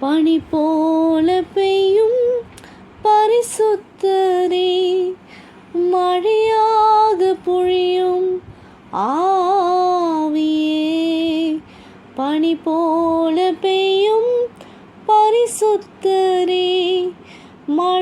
பனி போல பெய்யும் பரிசுத்தரே. மழையாக பொழியும் ஆவியே. பனி போல பெய்யும் பரிசுத்தரே. மழை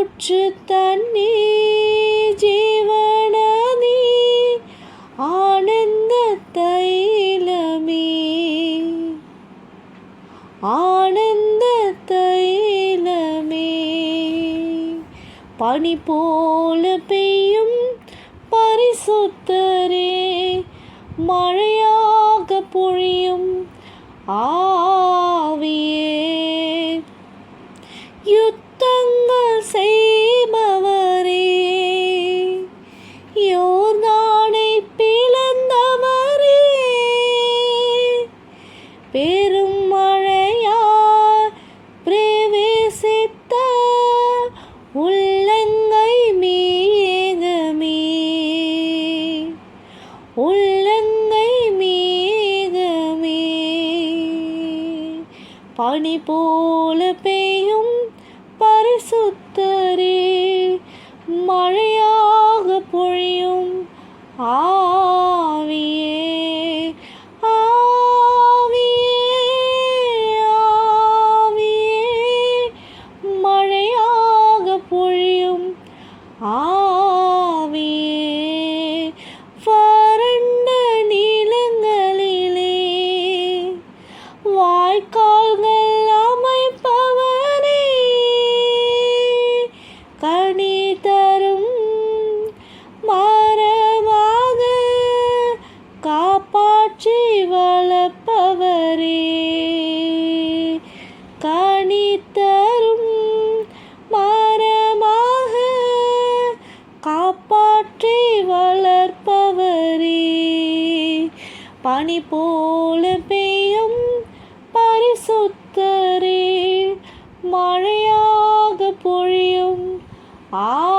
ஊற்று தண்ணி ஜீவனதி ஆனந்த தைலமே. ஆனந்த தைலமே. பனி போல பெய்யும் பரிசுத்தரே. மழையாக பொழியும் ஆ பெரும் மழையார் பிரவேசித்த உள்ளங்கை மேகமே. உள்ளங்கை மேகமே. பனி போல பெய்யும் பரிசுத்தரே. மழையாக பொழியும் ஆ பனி போல பெய்யும் பரிசுத்தரே. மழையாக பொழியும் ஆ